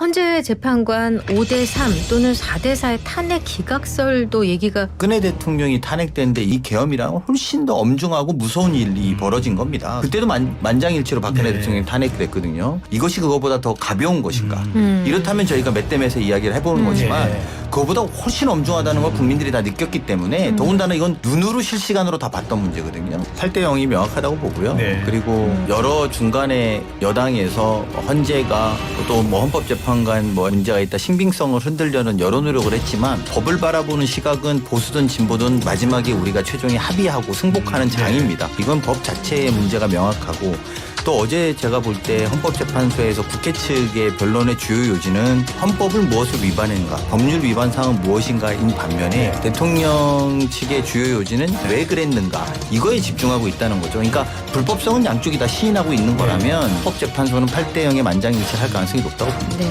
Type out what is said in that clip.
헌재 재판관 5대 3 또는 4대 4의 탄핵 기각설도 얘기가 박근혜 대통령이 탄핵됐는데 이 계엄이랑 훨씬 더 엄중하고 무서운 일이 벌어진 겁니다. 그때도 만, 만장일치로 박근혜 네. 대통령이 탄핵됐거든요. 이것이 그거보다 더 가벼운 것인가? 음. 이렇다면 저희가 몇 대몇에 이야기를 해보는 음. 거지만 네. 그거보다 훨씬 엄중하다는 걸 국민들이 다 느꼈기 때문에 음. 더군다나 이건 눈으로 실시간으로 다 봤던 문제거든요. 8대 0이 명확하다고 보고요. 네. 그리고 음. 여러 중간에 여당에서 헌재가 또 뭐 헌법재판관 뭐 문제가 있다 신빙성을 흔들려는 여러 노력을 했지만 법을 바라보는 시각은 보수든 진보든 마지막에 우리가 최종에 합의하고 승복하는 네. 장입니다. 이건 법 자체의 문제가 명확하고 또 어제 제가 볼 때 헌법재판소에서 국회 측의 변론의 주요 요지는 헌법을 무엇을 위반했는가, 법률 위반 사항은 무엇인가인 반면에 네. 대통령 측의 주요 요지는 왜 그랬는가 이거에 집중하고 있다는 거죠. 그러니까 불법성은 양쪽이 다 시인하고 있는 거라면 헌법재판소는 8대 0의 만장일치할 가능성이 높다고 봅니다. 네.